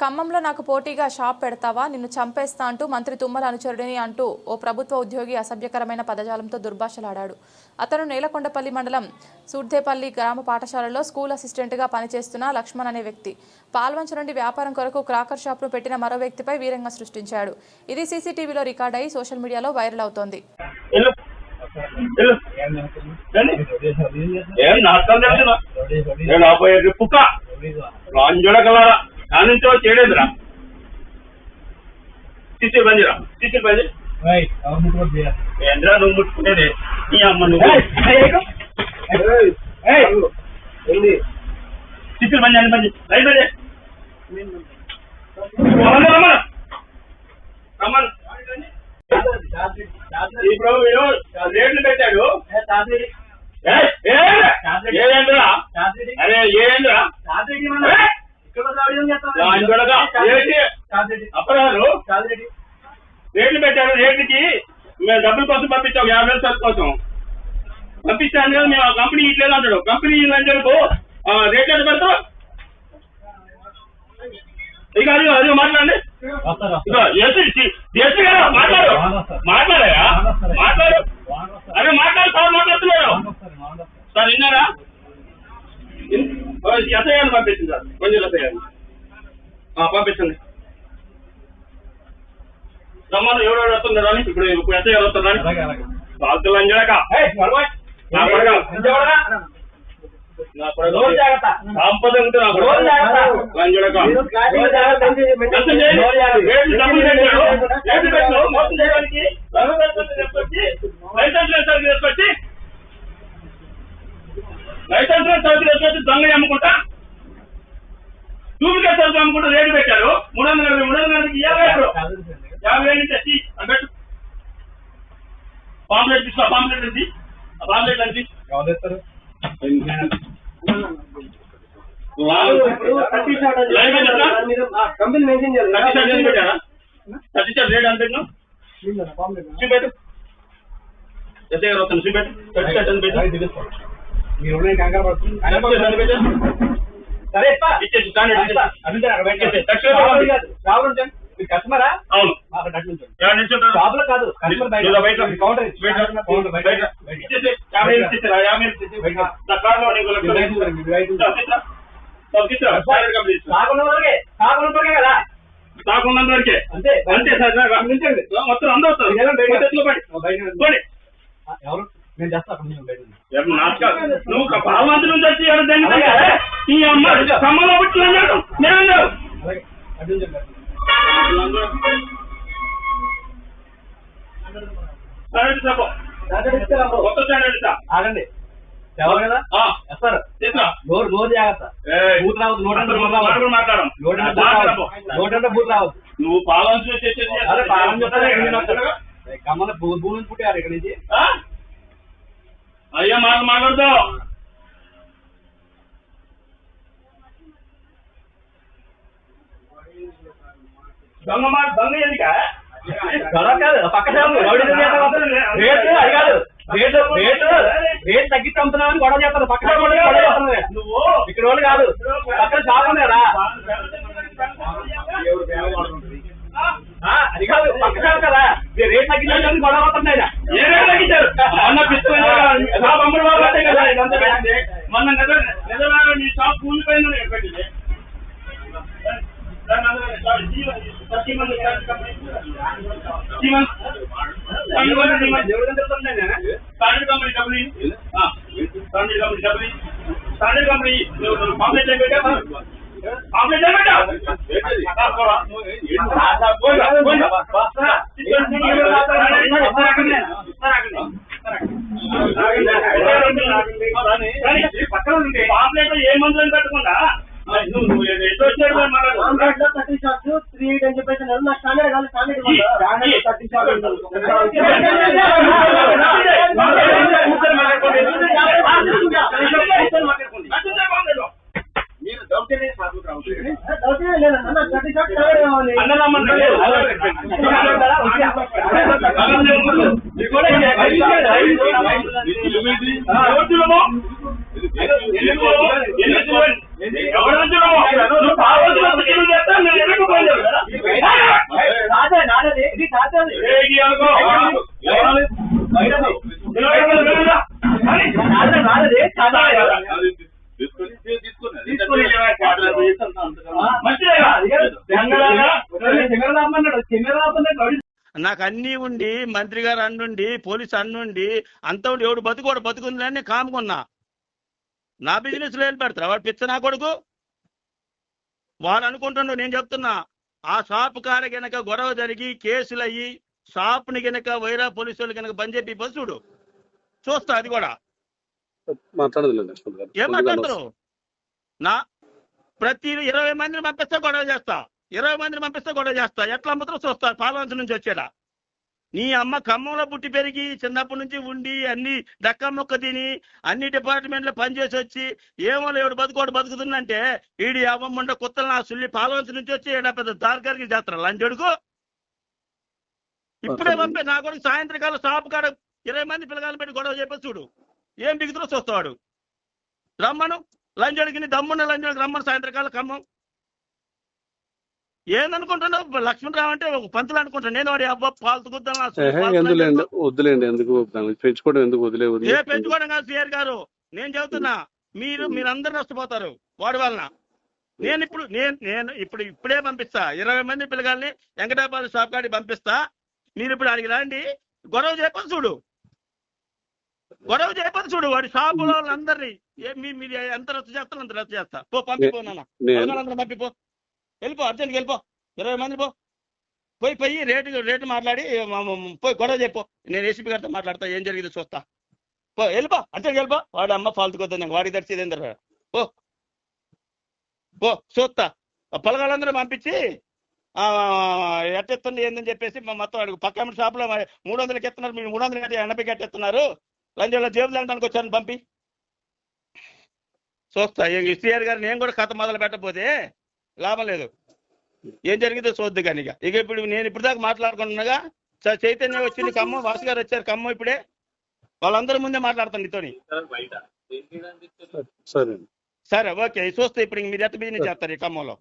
ఖమ్మంలో నాకు పోటీగా షాప్ పెడతావా? నిన్ను చంపేస్తా అంటూ మంత్రి తుమ్మల అనుచరుడిని అంటూ ఓ ప్రభుత్వ ఉద్యోగి అసభ్యకరమైన పదజాలంతో దుర్భాషలాడాడు. అతను నేలకొండపల్లి మండలం సూర్దేపల్లి గ్రామ పాఠశాలలో స్కూల్ అసిస్టెంట్గా పనిచేస్తున్న లక్ష్మణ్ అనే వ్యక్తి. పాల్వంచ నుండి వ్యాపారం కొరకు క్రాకర్ షాప్ను పెట్టిన మరో వ్యక్తిపై వీరంగా సృష్టించాడు. ఇది సీసీటీవీలో రికార్డ్ అయి సోషల్ మీడియాలో వైరల్ అవుతోంది. వెళ్ళు వెళ్ళు రండి. ఏం నాటకం తెలుసునా నేను ఆపోయే కుక్క రాంజుడకలారా కానించో చేయలేదురా సిసి బందిరా సిసి బంది ఏంద్రా నువ్వు ముట్టుకునేది? నీ అమ్మ నువ్వు. సిసి బంది అని బంది రైట్ బంది ఇప్పుడు రేట్లు పెట్టాడు ఏయ్, ఏయ్, ఏదేంద్రా అరే ఏంద్రా రాంజుడగా ఏంటి అప్పగారు రేట్లు పెట్టారు రేట్లకి మేము డబ్బుల కోసం పంపించాం యాభై వేల సరుకు కోసం పంపిస్తాను కదా మేము ఆ కంపెనీ ఇట్లేదు అంటాడు. కంపెనీ లంచలకు రేట్ ఎంత పెడతావు ఇక అది అది మాట్లాడండి. ఇక ఎస్సీ గారు మాట్లాడు. మాట్లాడయా? మాట్లాడు. అరే మాట్లాడు సార్ మాట్లాడుతున్నాడు సార్ విన్నారా? ఎస్ఐ గారిని పంపించింది సార్. కొంచెం ఎస్ఐ గారిని పంపించండి. రమ్మను ఎవరెవరు వస్తున్నారు అని ఇప్పుడు ఇప్పుడు ఎస్ఐ గారు వస్తున్నారు కాల్తులు అంజాక నా కొడక. నా కొడక. సంపద ఉంటే నా లంజడక. మోసం చేయడానికి రంగు పెట్టుకొని తీసుకొచ్చి లైసెన్స్ లేని సరుకు తీసుకొచ్చి లైసెన్స్ లేని సరుకు తీసుకొచ్చి దొంగ అమ్ముకుంటా డూప్లికేట్ సరుకు అమ్ముకుంటా రేటు పెట్టారు మూడు వందల యాభై మూడు వందల యాభై యాభై వేలు యాభై వేలు నుంచి తెచ్చి అది పెట్టు పాంప్లెట్ తీసుకో పాంప్లెట్ ఆ పాంప్లెట్ కంపెనీ థర్టీ రేట్ చూపెట్టు గారు వస్తాను చూపెట్టు థర్టీ పెట్టు. సరే ఇచ్చేసి థర్టీ షర్ట్ కస్టమరా? అవును. షాప్లో కాదు కస్టమర్ బయట. కౌంటర్ కౌంటర్ బయట. యాభై యాభై కదా? వరకే అంతే అంతే సార్. మొత్తం అందరూ వస్తారు. ఎవరు? నేను చేస్తా అక్కడ నుంచి బయట ఉంది. ఏం నాటకాలు? నువ్వు వచ్చి. ఈ అమ్మ పుట్టిన నేను ఆగండి. ఎవరు కదా? తీసుకురా. నోరు నోరు జాగ్రత్త. బూత్ రావద్దు. రావద్దు. నువ్వు పాలన భూ భూమి నుంచి పుట్టారు ఇక్కడ నుంచి? అయ్యా మాట మాట్లాడతావు. దొంగ మాట దొంగ ఎందుక? గొడవ కాదు పక్క షాపు రౌడీ చేత రేటు అది కాదు. రేటు రేటు రేట్ తగ్గించి అమ్ముతున్నామని గొడవ చేస్తారు పక్క షాపు వాళ్ళు గొడవ చేస్తున్నారు నువ్వు? ఇక్కడ వాళ్ళు కాదు. పక్కన షాప్ ఉన్నారా అది కాదు. పక్క షాప్ కదా. రేట్ తగ్గించాలని గొడవ అవుతున్నాయి ఏ రేట్ తగ్గించారు? మొన్న పిస్తు ఎలా పంపడం వల్ల కదా. ఇదంతా మొన్న నెలలో నీ షాప్ కూలిపోయిందని ఇక్కడ standard company company. Standard company. Company standard company pamphlet ఏం పెట్టా పాంప్లెట్ ఏం పెట్టా పాంప్లెట్ ఏ మందులను పెట్టకుండా? నువ్వు నువ్వు ఎటు వచ్చాడు మరి అని చెప్పేసి అన్నారు. నాకు స్టాండర్డ్ కాదు స్టాండర్డ్ నాకు అన్ని ఉండి మంత్రి గారు అన్నుండి పోలీస్ అన్నుండి అంత ఉండి ఎవడు బతుకోడు బతుకుందని కాముకున్నా నా బిజినెస్లో వెళ్ళి వాడు పిచ్చ నా కొడుకు? వాళ్ళు అనుకుంటున్నాడు నేను చెప్తున్నా. ఆ షాప్ కార గనక గొడవ జరిగి కేసులు అయ్యి షాప్ని గనక వైరా పోలీసు వాళ్ళు గనక బంద్ చెప్పి బస్సుడు చూస్తా అది కూడా. ఏం మాట్లాడతారు నా ప్రతి ఇరవై మందిని పంపిస్తే గొడవ చేస్తా. ఇరవై మందిని పంపిస్తే గొడవ చేస్తా. ఎట్లా అమ్ముతారో చూస్తా. పాలవంచ నుంచి వచ్చేదా నీ అమ్మ ఖమ్మంలో పుట్టి పెరిగి చిన్నప్పటి నుంచి ఉండి అన్ని డక్క మొక్క తిని అన్ని డిపార్ట్మెంట్లో పనిచేసి వచ్చి ఏమో లేడు బతుకోడు బతుకుతుందంటే ఈడి అవ్వమ్మండ కుత్తలు నా సుల్లి పాలవంచ నుంచి వచ్చి ఈడ పెద్ద దార్గారికి చేస్తారు. లంచడుకు ఇప్పుడే పంపే నా కొడుకు సాయంత్రకాలం షాప్ కాడ ఇరవై మంది పిల్లగాలు పెట్టి గొడవ చెప్పేసి చూడు. ఏం బిగుతురో చూస్తావాడు రమ్మను. లంజడికి దమ్మున్న లంజడికి రమ్మను. సాయంత్రకాలం ఖమ్మం. ఏందనుకుంటున్నావు? లక్ష్మణరావు అంటే ఒక పంతులు అనుకుంటాను నేను వాడి అబ్బా. వద్దులేండి ఎందుకు దాన్ని పెంచుకోవడం ఎందుకు వదిలే ఏ పెంచుకోవడం కాదు సిఆర్ గారు. నేను చెబుతున్నా మీరు మీరందరూ నష్టపోతారు. వాడి వలన. నేను ఇప్పుడు నేను నేను ఇప్పుడు ఇప్పుడే పంపిస్తా. ఇరవై మంది పిల్లగాల్ని వెంకటాపాల షాప్ కాడికి పంపిస్తా. మీరు ఇప్పుడు అడిగి రండి. గొడవ చేయపని చూడు. గొడవ చేయపని చూడు వాడి షాపులో వాళ్ళందరినీ. మీ- మీరు ఎంత రద్దు చేస్తారో అంత రద్దు చేస్తా. పో పంపిపో నాన్న. పంపిపో వెళ్ళిపో అర్జెంట్కి వెళ్ళిపో. ఇరవై మంది పో. పోయి పోయి రేటు రేటు మాట్లాడి పోయి గొడవ చెప్పు నేను ఏసీపీ గారితో మాట్లాడతా ఏం జరిగిందో చూస్తా. పో వెళ్ళిపో అర్జెంట్కి వెళ్ళిపో. వాడు అమ్మ ఫాల్తు కొద్ది వాడికి తెచ్చేది ఏం. పో. పో చూస్తా. పొలగాళ్ళందరూ పంపించి ఎట్టెత్తుంది ఏందని చెప్పేసి మొత్తం పక్క షాప్లో మూడు వందలకి ఎత్తున్నారు మీరు మూడు వందలకి ఎట్టి ఎనభైకి ఎట్టెత్తున్నారు లంచంలో జేబులు అనడానికి వచ్చాను పంపి చూస్తా సిఆర్ గారు నేను కూడా కథ మొదలు పెట్టకపోతే లాభం లేదు. ఏం జరిగిందో చూద్దు కానీ ఇక. ఇక ఇప్పుడు నేను ఇప్పుడు దాకా మాట్లాడుకుంటున్నాగా చైతన్య వచ్చింది ఖమ్మం వాసు గారు వచ్చారు ఖమ్మం ఇప్పుడే. వాళ్ళందరి ముందే మాట్లాడతాను నీతోని. సరే ఓకే చూస్తే ఇప్పుడు మీరు ఎట్ట బిజినెస్ చేస్తారు ఈ ఖమ్మంలో